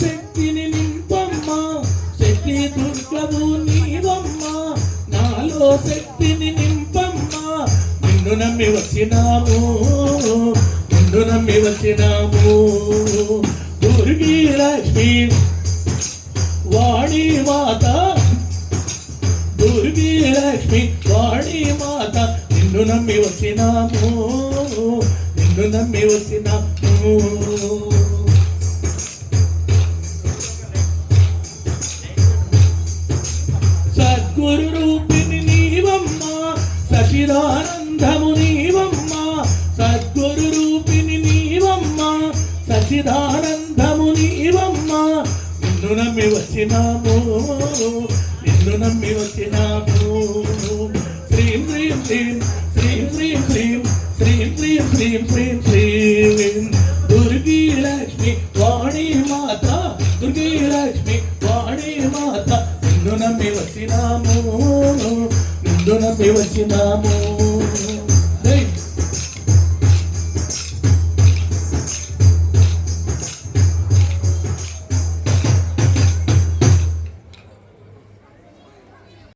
శక్తిని నింపమ్మా శక్తి దుర్గము నీవమ్మా నాలో శక్తిని నింపమ్మా. నిన్ను నమ్మి వచ్చినాము నిన్ను నమ్మి వచ్చినాము దుర్గి లక్ష్మి వాణి మాత. దుర్గి లక్ష్మి వాణి మాత. నిన్ను నమ్మి వచ్చినాము నిన్ను నమ్మి వచ్చినాము సచిదానందము నీవమ్మ సద్గురు రూపిణి నీవమ్మ సచిదానందము నీవమ్మ. నిన్ను నమ్మి వచ్చినాము నిన్ను నమ్మి వచ్చినాము. శ్రీం హ్రీం శ్రీం శ్రీం హ్రీం శ్రీం శ్రీం హ్రీం శ్రీం శ్రీం శ్రీం. దుర్గీ లక్ష్మి వాణి మాత దుర్గీ లక్ష్మి వాణి మాత నిన్ను నమ్మి వచ్చినాము. Dona Peu, eu te.